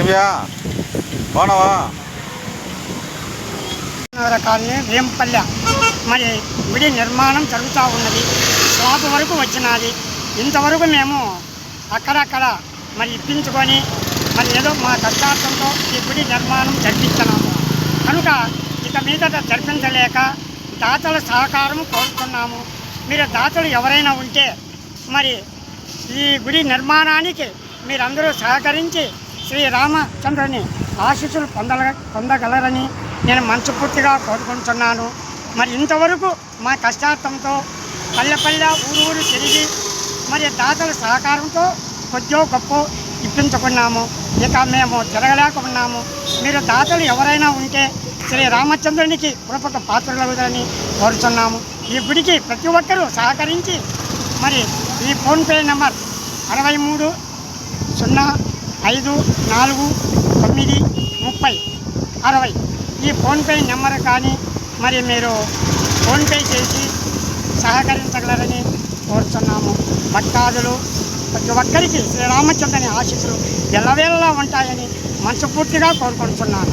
దివ్యా బాగున్నావా? కాలనీ వేంపల్లె. మరి గుడి నిర్మాణం జరుగుతూ ఉన్నది. స్లాబ్ వరకు వచ్చినది. ఇంతవరకు మేము అక్కడక్కడ మరి ఇప్పించుకొని మరి ఏదో మా కష్టార్థంతో ఈ గుడి నిర్మాణం జరిపించినాము. కనుక ఇక మీదట జరిపించలేక దాతల సహకారం కోరుతున్నాము. మీరు దాతలు ఎవరైనా ఉంటే మరి ఈ గుడి నిర్మాణానికి మీరందరూ సహకరించి శ్రీరామచంద్రుని ఆశీస్సులు పొందల పొందగలరని నేను మనస్ఫూర్తిగా కోరుకుంటున్నాను. మరి ఇంతవరకు మా కష్టార్థంతో పల్లె పల్లె ఊరు ఊరు తిరిగి మరి దాతల సహకారంతో కొద్దిగా గొప్ప ఇప్పించుకున్నాము. ఇక మేము తిరగలేక ఉన్నాము. మీరు దాతలు ఎవరైనా ఉంటే శ్రీ రామచంద్రునికి కృపకు పాత్రలవుదని కోరుతున్నాము ఈ గుడికి ప్రతి ఒక్కరూ సహకరించి మరి ఈ ఫోన్పే నెంబర్ అరవై మూడు సున్నా ఐదు నాలుగు తొమ్మిది ముప్పై అరవై. ఈ ఫోన్పే నెంబర్ కానీ మరి మీరు ఫోన్పే చేసి సహకరించగలరని కోరుతున్నాము భక్తాదులు ప్రతి ఒక్కరికి శ్రీరామచంద్రుని ఆశీస్సులు ఎల్లవేళలా ఉంటాయని మనస్ఫూర్తిగా కోరుకుంటున్నాను.